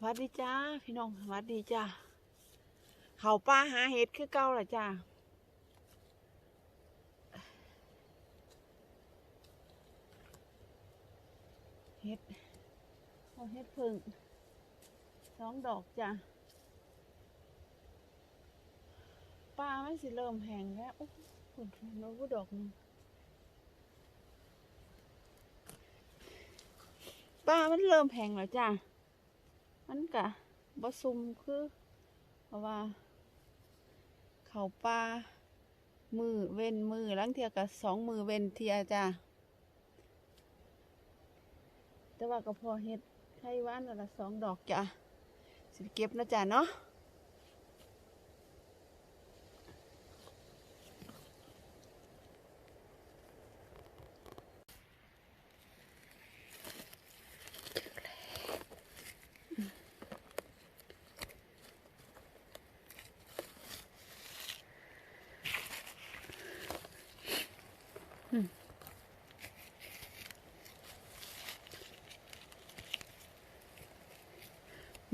สวัสดีจ้าพี่น้องสวัสดีจ้าเขาป้าหาเห็ดคือเก่าล่ะจ้าเห็ดเอาเห็ดผึ่งสองดอกจ้าป้าไม่สิเริ่มแห้งแล้วโอ้ผุนโน้ดอกหนึงป้ามันเริ่มแห้งแล้วจ้า มันกะบะซุมคือเพราะว่า เขาปลามือเว้นมือลังเทียกับสองมือเว้นเทียจ้าแต่ว่าก็พอเห็ดไข่ว่านละสองดอกจ้ะสิเก็บนะจ้ะเนาะ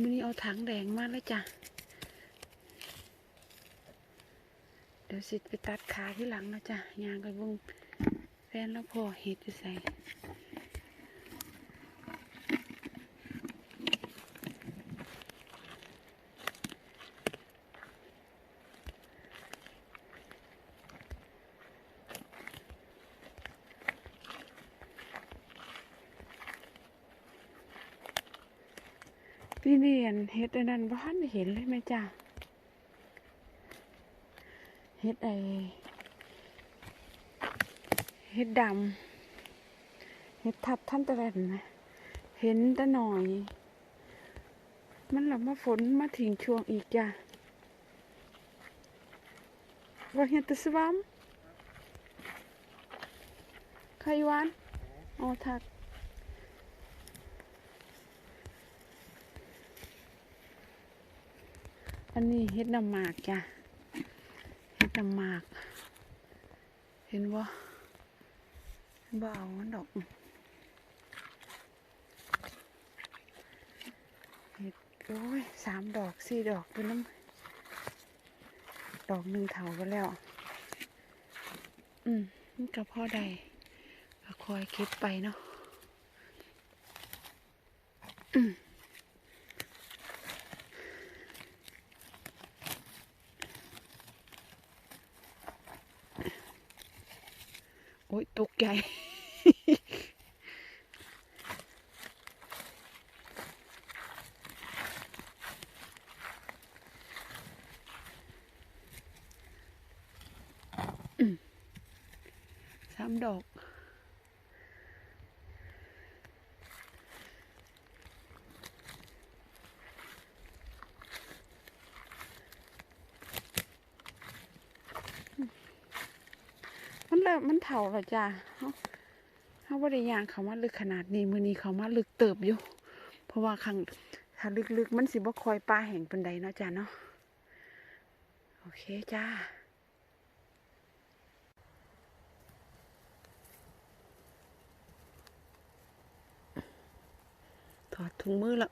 มือนี้เอาถังแดงมาแล้วจ้ะ เดี๋ยวสิไปตัดขาที่หลังนะจ้ะยางไปบุ้งแฟนแล้วพอเห็ดจะใส่ พี่นี่ เห็ดอันนั้นบ้านเห็นเลยไหมจ้าเห็ดไอเห็ดดำเห็ดทับท่านตะแลนนะเห็นแตะหน่อย มันหลับมาฝนมาถึงช่วงอีกจ้าว่าเห็ดตะสวามไขหวานอ๋อทัก อันนี้เฮ็ดน้ำหมากจ้ะเฮ็ดน้ำหมาก เห็นบ่บ่เอามันดอกเฮ็ดโอ้ยสามดอกสี่ดอกเป็นน้ำดอกหนึ่งเถาไปแล้ว อืมมันก็พอได้ก็คอยเก็บไปเนาะอืม โอ้ยตกใจ อืมสามดอก มันเริ่มมันเถ่าแล้วจ้าเขาเขาบริยางเขามาลึกขนาดนี้มือนี้เขามาลึกเติบอยู่ เพราะว่าขังถ้าลึกๆ มันสิบ่คอยปลาแห่งปันใดเนาะจ้าเนาะโอเคจ้าถอดถุงมือละ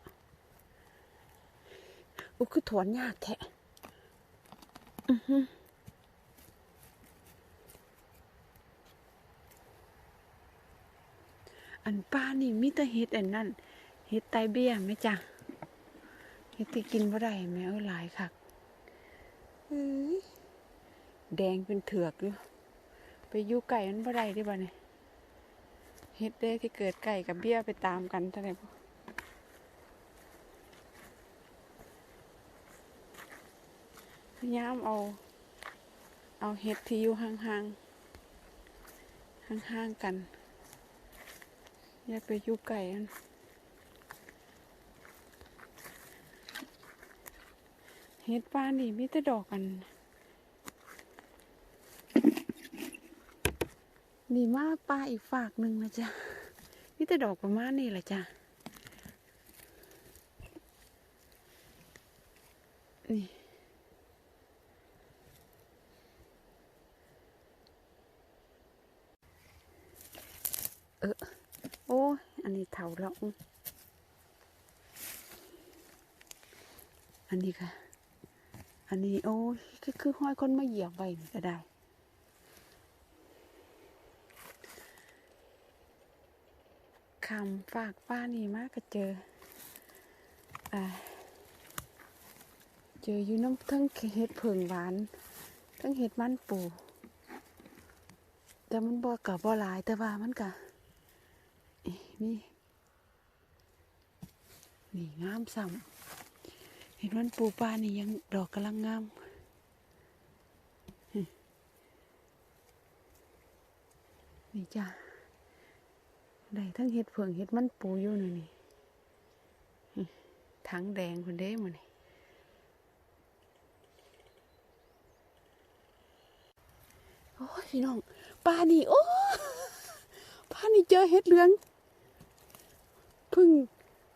อุ้คือถอนยากแท้อือฮึ อันป้านี่มีแต่เฮ็ดอันนั้นเฮ็ดไตเบี้ยไหมจ้ะเฮ็ดที่กินบ่ได้แม่เอ้หลายคักเอ้ยแดงเป็นเถือกอยู่ไปยู่ไก่มันบ่ได้ด้บ่เนี่ยเฮ็ดได้ที่เกิดไก่กับเบี้ยไปตามกันเท่าไหร่บ่พยายามเอา เอาเฮ็ดที่อยู่ห่างๆห่างๆกัน อย่าไปยู่ไก่นเห็ดป้านี่มีแต่ดอกกัน นี่มาปลาอีกฝากหนึ่งนะจ๊ะมีแต่ดอกประมาณนี้แหละจ้ะนี่เออ เถาแล้วอื้ออันนี้ค่ะ อันนี้โอ้ยคือคือห้อยคนมาเหยียบไว้ก็ได้คำฝากป้านี่มากก็เจออ่าเจออยู่น้ำทั้งเห็ดเผิงหวาน ทั้งเห็ดมันปูแต่มันบ่กับบ่หลายแต่ว่ามันกะนี่ นี่งามซ้ำเห็ดมันปูปลานี่ยังดอกกำลังงามนี่จ้ะได้ทั้งเห็ดเผิงเห็ดมันปูอยู่นี่นี่นี่ถังแดงคนเด้มันนี่โอ้ยพี่น้องป้านี่โอ้ป้านี่เจอเห็ดเหลืองพึ่ง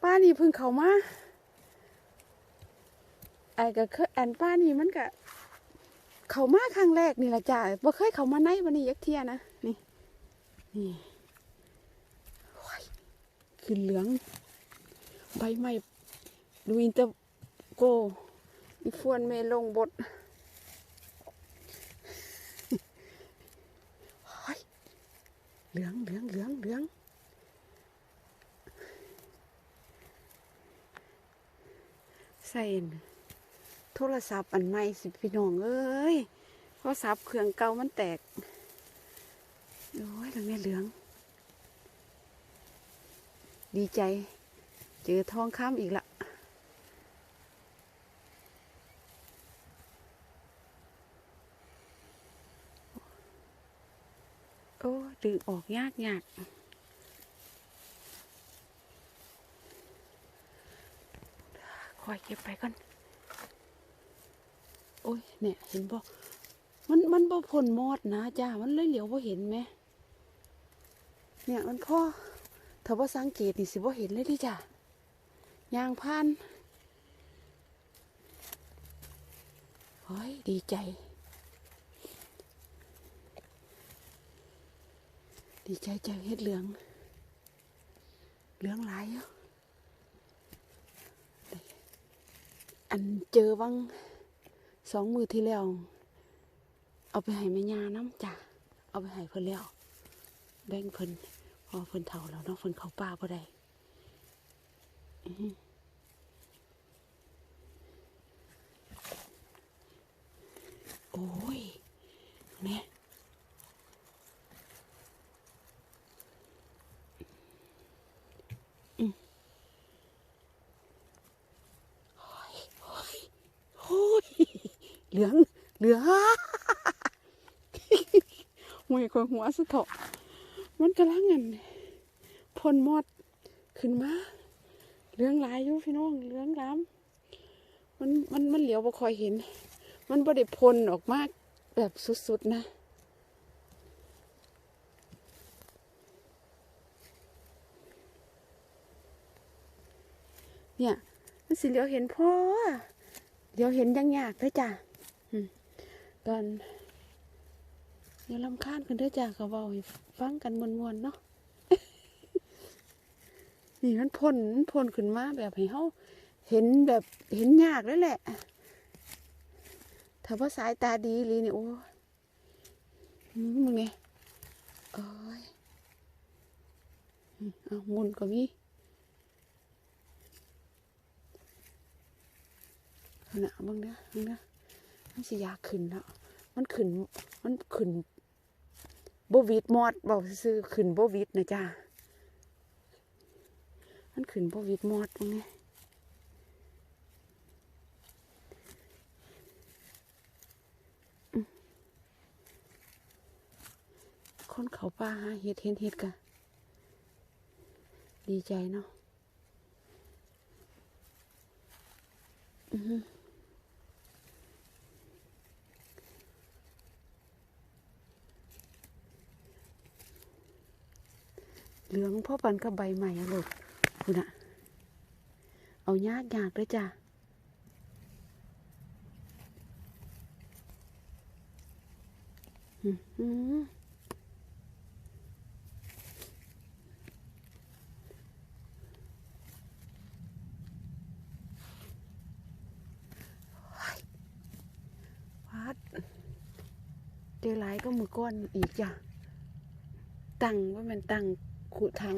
ป้านี่พึ่งเขามาไอ้ก็เคยอันป้านี่มันก็เขามาครั้งแรกนี่แหละจ้าบ่เคยเขามาในวันนี้ยักเทียนะนี่นี่โอ้ยขึ้นเหลือง ใบไม้ดูอินเตอร์โกอีฟวนเมลงบทเหลืองเหลืองเหลืองเหลืองใส่โทรศัพท์อันใหม่สิพี่น้องเอ้ยโทรศัพท์เครื่องเก่ามันแตกโอ้ยเหลืองนี่ยเหลือง ดีใจ เจอทองคำอีกละโอ้ดึงออกยากยาก คอยเก็บไปก่อนโอ้ยเนี่ยเห็นบ่มันมันบ่พ่นมอดนะจ้ามันเลยเหลียวบ่เห็นไหมเนี่ยมันพ่อถ้าว่าสังเกตนี่สิบ่เห็นเลยดิจ้ายางพันโอ้ยดีใจ ดีใจจังเฮ็ดเหลือง เหลืองหลายอยู่อั นเจอวังสองมือที่แล้ว เอาไปให้แม่ยาน้ำจ้ะเอาไปให้เพิ่นแล้ว แบ่งเพิ่นพอเพิ่นเฒ่าแล้วเนาะเพิ่นเขาป่าบ่ได้โอ้ยเนี่ย โอ้ย เหลือง เหลืองหวยคนหัวสะเถาะมันกำลังเงินพ่นมอดขึ้นมาเหลืองหลายอยู่พี่น้องเหลืองล้ำมันมันมันเหลียวบ่คอยเห็น มันบ่ได้พ่นออกมาแบบสุดๆนะเนี่ย มันสิเหลียวเห็นพ่อ เดี๋ยวเห็นยังยากเลยจ้ะ ตอนเดี๋ยวลำคาญกันเด้วยจ้ะก็เว้าฟังกันมวนๆเนาะนี่มันพ่นมันพ่นขึ้นมาแบบให้เขาเห็นแบบเห็นยากแล้วแหละ ถ้าว่าสายตาดีลีนี่ยโอ้ยอืมมึงไงโอ้ยเอามุนก็มีน่ะมึงเด้อมึงเด้อ มันสิยากขึ้นเนาะมันขึ้น มันขึ้นโบวิดมอดบอกซื้อขึ้นโบวิดนะจ้ามันขึ้นโบวิดมอดตรงนี้คนเขาป่าหาเห็ดเห็นเห็ดกันดีใจเนาะอือ เหลืองพ่อปันกับใบใหม่ลูกคุณอะเอายากยากเลยจ้ะวัดเดลาลก็มือก้อนอีกจ้ะตังว่ามันตัง ขุทั้ง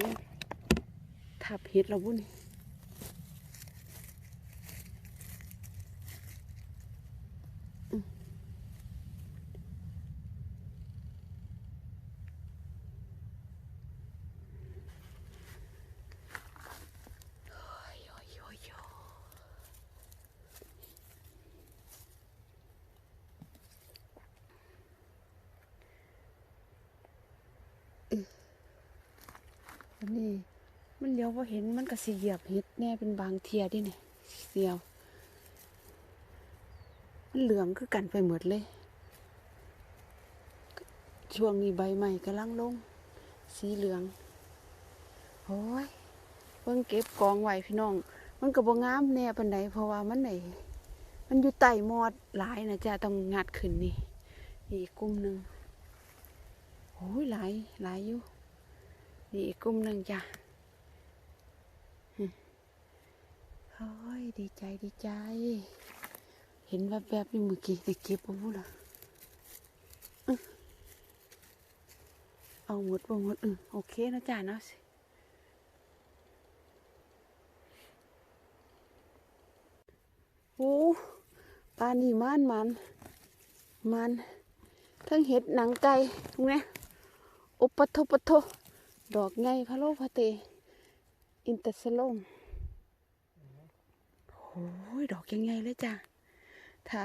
ทับเห็ดเราบุ่นอืมโอ้ยโอ้ยโอ้ยโอ้ย อันนี้มันเลี้ยวพอเห็นมันก็สิเหยียบเห็ดแน่เป็นบางเทียดิเนี่ยเดียว มันเหลืองคือกันไปหมดเลย ช่วงนี้ใบใหม่กำลังลง สีเหลืองโอ้ยเพิ่งเก็บกองไว้พี่น้อง มันก็บ่งามแน่ปานใดเพราะว่ามันไหนมันอยู่ใต้มอดหลายนะจ๊ะต้องงัดขึ้นนี่อีกกลุ่มหนึ่งโอ้ยหลายหลายอยู่ นี่อีกกลุ่มหนึ่งจ้ะอืมโอ้ยดีใจดีใจ เห็นแวบๆอยู่เมื่อกี้ได้เก็บบ่พูดละอื้อเอาหมดบ่หมดอือโอเคนะจ้ะเนาะสิโอ้ปลานี่มันมัน มันทั้งเห็ดหนังไก่ตรงนี้โอปะโทปะโท ดอกไงพะโลพะเต อินเตอร์สโลงโอ้ยดอกยังไงเลยจ้ะ ถ้า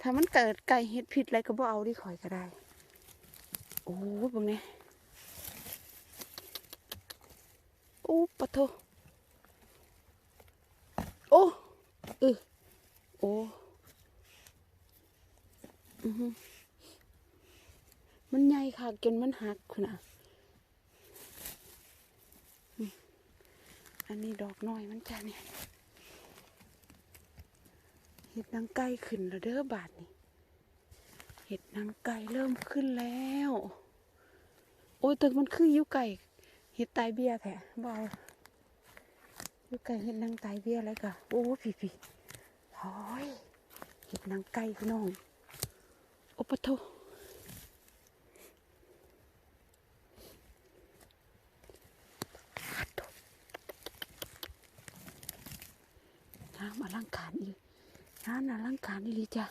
ถ้ามันเกิดไก่เห็ดผิดอะไรก็บ่เอาดิข่อยก็ได้ โอ้ยบังเนี่ยโอ้ปะโทโอ้เออโอ้อือมันใหญ่ค่ะจนมันหักคุณอะ อันนี้ดอกน้อยมันจ้ะเนี่ยเห็ดนางไก่ขึ้นแล้วเด้อบาทนี่เห็ดนางไก่เริ่มขึ้นแล้ว โอ้ยตึกมันคืออยู่ไก่เห็ดไตายเบี้ยแผลบเอาอยู่ไก่เห็ดนางไตายเบี้ยอะไรกะโอ้พี่พี่โอ้ยเห็ดนางไก่พี่น้องโอปะโท น้ำอลังการอีกน้ำอลังการอีลีจ้ะ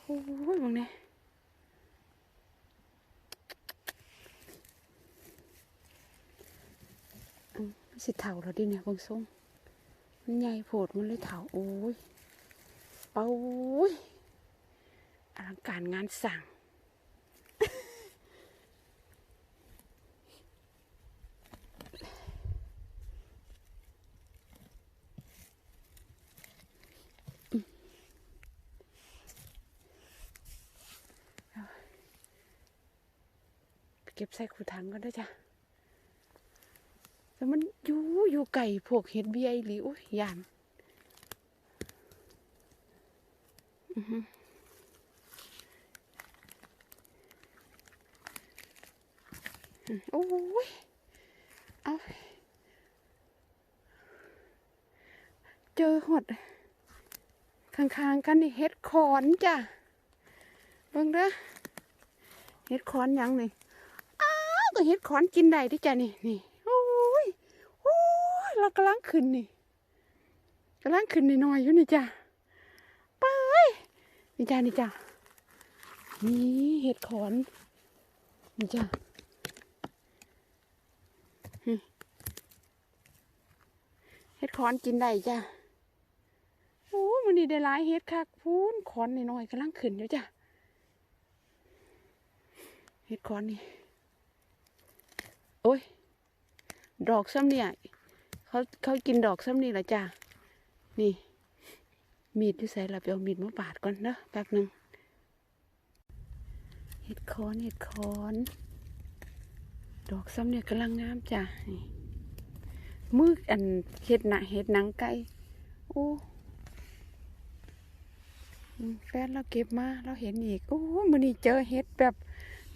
โอ้ยมึงเนี่ยสิเถาแล้วดิเนี่ยบางทรงมันใหญ่โผดมันเลยเถาโอ้ยเป้าโอ้ยอลังการงานสั่ง ก็บใส่ขูถังก็ได้จ้ะแต่มันอยู่อยู่ไก่พวกเห็ดเบี้ยหลีอุ้ยยานอื้อหืออืมโอ้ย เอาเจอหดข้างๆกันนี่เห็ดขอนจ้ะเบิ่งเด้อเห็ดขอนยังนี่ ก็เห็ดขอนกินได้ที่จ้ะนี่นี่โอ้ยโอ้ยเรากำลังขึ้นนี่กำลังขึ้นนิดหน่อยๆอยู่นี่จ้ะไปนี่จ้ะนี่จ้ะนี่เห็ดขอนนี่จ้ะเห็ดขอนกินได้จ้ะโอ้มันนี่ได้หลายเห็ดคักพูนขอนนิดหน่อยๆกำลังขึ้นอยู่จ้ะเห็ดคอนนี่ โอ้ย ดอกซ้ำเนี่ย เขาเขากินดอกซ้ำนี่แหละจ้านี่ มีดที่ใส่เราไปเอามีดมาปาดก่อนนะแป๊บหนึ่งเห็ดคอนเห็ดคอน ดอกซ้ำเนี่ยกำลังงามจ้ามืออันเห็ดหนะเห็ดหนังไก่โอ้แฟนเราเก็บมาเราเห็นอีก โอ้มันนี่เจอเห็ดแบบ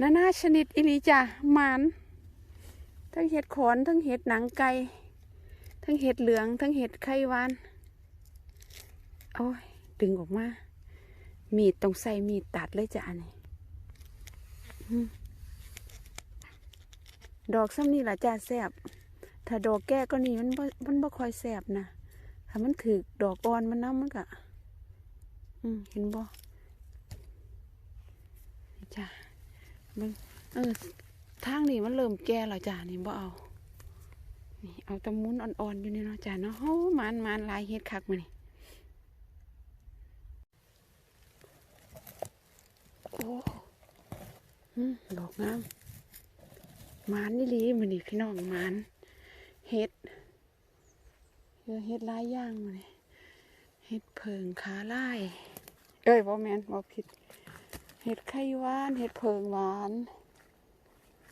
นานาชนิดอิลีจ้ะมาน ทั้งเห็ดขอนทั้งเห็ดหนังไก่ทั้งเห็ดเหลือง ทั้งเห็ดไข่วานโอ้ยดึงออกมา มีดต้องใส่มีดตัดเลยจ้ะนนี้อืมดอกซ้ำนี่ล่ะจ้าแซบถ้าดอกแก้ก็นี่มันบ่มันบ่คอยแซบนะถ้ามันถือดอกอ่อนมันน้ำมันก็อืมเห็นบ่จ้าเบิ่งเออ ทางนี้มันเริ่มแก่แล้วจ้านี่บ่เอานี่เอาตะมุนอ่อนๆอยู่นี่เนาะจ้าเนาะโอ้มานมานลายเฮ็ดคักมานี่โอ้อืมดอกงามมานนี่ลีมันนี่พี่น้องมานเฮ็ดเออเฮ็ดลายย่างมานี่เฮ็ดเพิงขาลายเอ้ยบ่แม่นบ่ผิดเฮ็ดไข่หวานเฮ็ดเพิงหวาน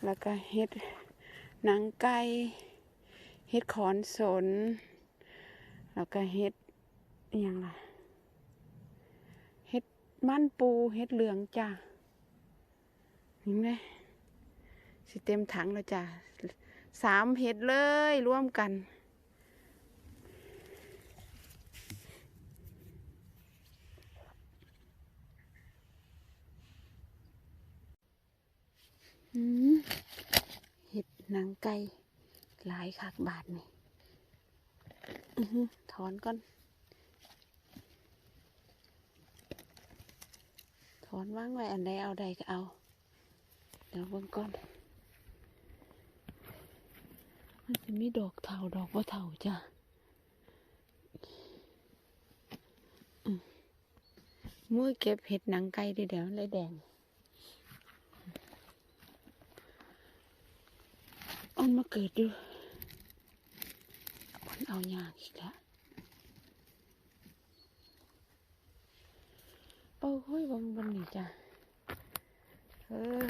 แล้วก็เฮ็ดหนังไก่เฮ็ดขอนสน แล้วก็เฮ็ดอย่างไรเฮ็ดมันปูเฮ็ดเหลืองจ้าเห็นไหมสิเต็มถังแล้วจ้าสามเฮ็ดเลยร่วมกัน เห็ดหนังไก่หลายคักบาทนี่อื้อหือถอนก่อน ถอนว่างไว้อันใดเอาใดก็เอา เดี๋ยวเบิ่งก่อน มันจะมีดอกเถาดอกว่าเถาจ้ะมือเก็บเห็ดหนังไก่เดี๋ยวเลยแดง อันมาเกิดดูมันเอายากอีกแล้วโอ้ยบังบันนี่จ้ะเออ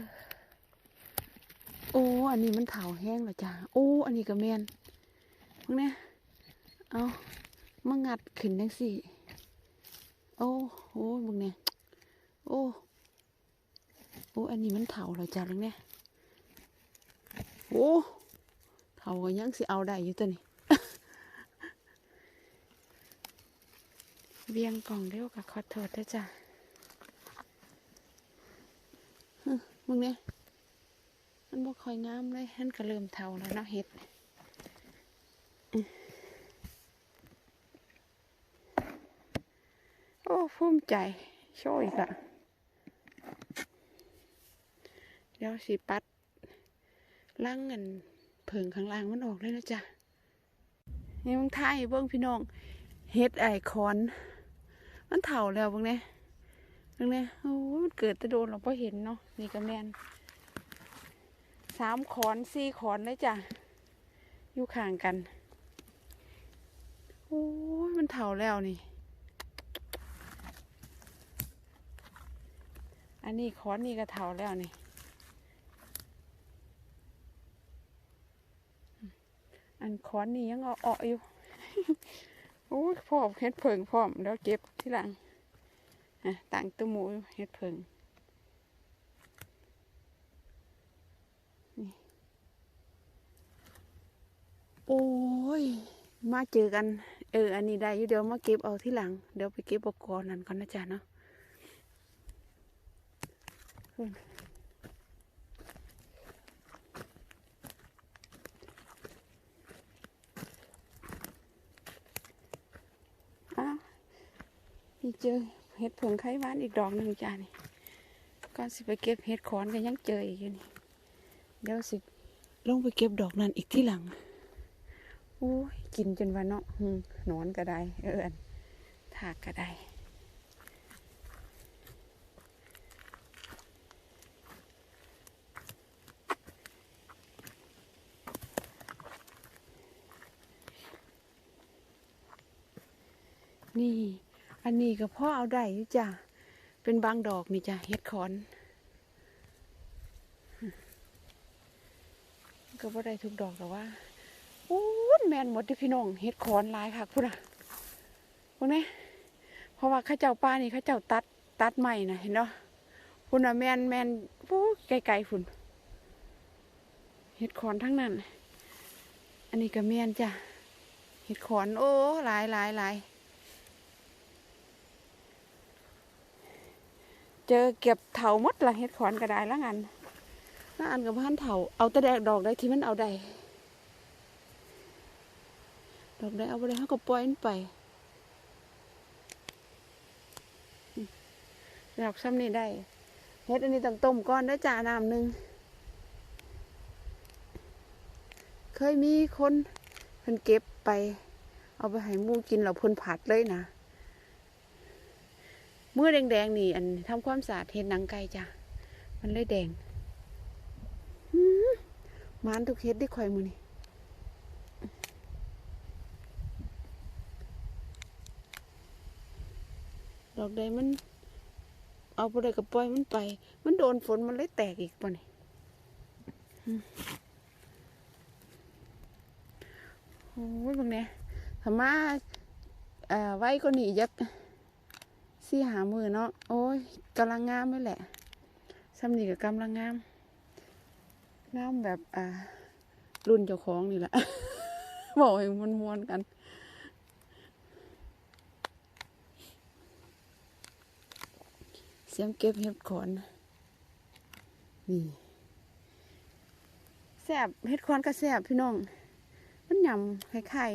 โอ้อันนี้มันเถาแห้งแล้วจ้ะโอ้อันนี้ก็แมนมึงเนี่ยเอามางัดขึ้นจังสิโอ้โหมึงเนี่ยโอ้โอ้อันนี้มันเถาแล้วจ้ะลุงเนี่ยโอ้ เขาก็ยังสิเอาได้อยู่ตัวนี้เบียงกล่องเร็วกับขอโทษด้วยจ้ะฮึมึงเนี่ยมันบ่คอยงามเลยมันก็เริ่มเท่าแล้วเนาะเห็ดโอ้ภูมิใจโชยอีกะเดี๋ยวสิปัดล่างเงิน เพิงข้างล่างมันออกเลยนะจ๊ะนี่มึงไทยเบิ้งพี่น้องเฮ็ดไอคอน มันเถ่าแล้วบิ้งเนี่ยบิ้งเนี่ยโอ้ยมันเกิดจะโดนเราพอเห็นเนาะนี่ก็แมนสามขอนสี่ขอนเลยจ้ะอยู่ข้างกันโอ้ยมันเถ่าแล้วนี่ อันนี้ขอนนี่ก็เถ่าแล้วนี่ อันคอนนี่ยังเอาเอะอยู่โอ้ยพร้อมเฮ็ดเพิงพร้อมแล้วเก็บที่หลังอะต่างตัวหมูเฮ็ดเพิงนี่โอ้ย มาเจอกัน เออ อันนี้ได้อยู่เดี๋ยวมาเก็บเอาที่หลัง เดี๋ยวไปเก็บอุปกรณ์นั่นก่อนนะจ๊ะเนาะอืม อ้าว มีเจอเห็ดผงไข่หวานอีกดอกหนึ่งจ้านี่ก่อนสิไปเก็บเห็ดขอนก็ยังเจออีกอยู่นี่ เดี๋ยวสิลงไปเก็บดอกนั้นอีกที่หลังโอ้ยกินจนว่าเนาะหนอนก็ได้เอออันถากก็ได้นี่ อันนี้ก็พ่อเอาได้จ้ะเป็นบางดอกนี่จ้ะเห็ดขอนก็บ่ได้ทุกดอกแต่ว่าโอ้ยแมนหมดที่พี่น้องเห็ดขอนลายค่ะพุ่นอะพวกนี้เพราะว่าข้าเจ้าป้านี่ข้าเจ้าตัดตัดใหม่นะเห็นเนาะพุ่นอะแมนแมนปู้ไกลๆพุ่นเห็ดขอนทั้งนั้น อันนี้ก็แมนจ้ะเห็ดขอนโอ้หลายหลายหลาย เจอเก็บเถาหมดละเห็ดขอนก็ได้แล้วงันน้าอันกับพันเถาเอาแต่แดกดอกได้ที่มันเอาได้ดอกได้เอาไปได้เขาก็ปล่อยมันไปดอกซ้ำนี่ได้เฮ็ดอันนี้ต้องต้มก้อนได้จ่าน้ำหนึ่งเคยมีคนเพิ่นเก็บไป เอาไปให้มูกินแล้วเพิ่นผัดเลยนะ เมื่อแดงๆนี่ อันทำความสะอาดเห็ดหนังไก่จ้ะ มันเลยแดงหมหมานทุกเฮ็ดได้ข่อยมือนี่ดอกใดมัน เอาไปเลยกับปล่อยมันไป มันโดนฝนมันเลยแตกอีกป่ะนี่โอ้ยบางเนี่ยธรรมาเอ่อไว้ก็หนียัก สี่หามือเนาะโอ้ยกำลังงามเลยแหละซ้ำนีกับกำลังงามงามแบบอ่ารุ่นเจ้าของนี่แหละ บอกให้มันมวนๆกันเสียงเก็บเห็ดขอนนี่แซบเห็ดขอนก็แซบพี่น้อง มันยำคล้าย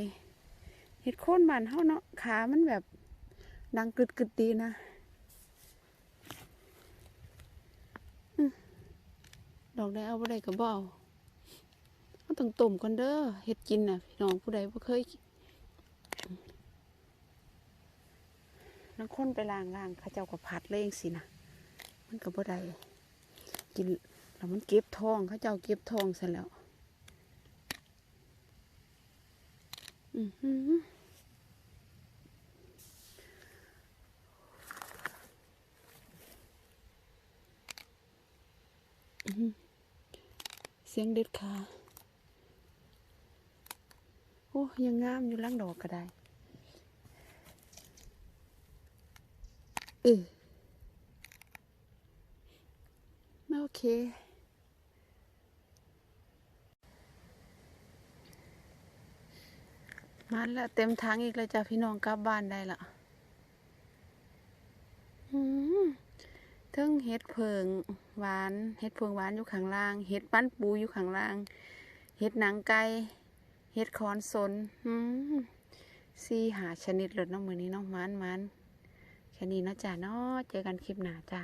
ๆเห็ดโค่นบานเฮาเนาะขามันแบบ ดังกึดกึดดีนะดอกได้เอาบ่ได้ก็บ่เอาเอาต้องต้มก่อนเด้อเฮ็ดกินน่ะพี่น้องผู้ใดบ่เคยนังคนไปล้างๆเขาเจ้าก็ผัดเลยจังซี่นะมันก็บ่ได้กินแล้วมันเก็บทองเขาเจ้าเก็บทองซะแล้ว อือหือ เสียงเด็ดขาโอ้ยังงามอยู่ล่างดอกก็ได้เออโอเคมาแล้วเต็มถังอีกเลยจ้ะพี่น้องกลับบ้านได้ละอืม ทั้งเห็ดเพิงหวานเห็ดเพิงหวานอยู่ข้างล่างเห็ดปั้นปูอยู่ข้างล่างเห็ดหนังไก่เห็ดคอนสนซี่หาชนิดเลยเนาะมือนี้น้องมันมันแค่นี้เนาะจ้ะเนาะเจอกันคลิปหน้าจ้า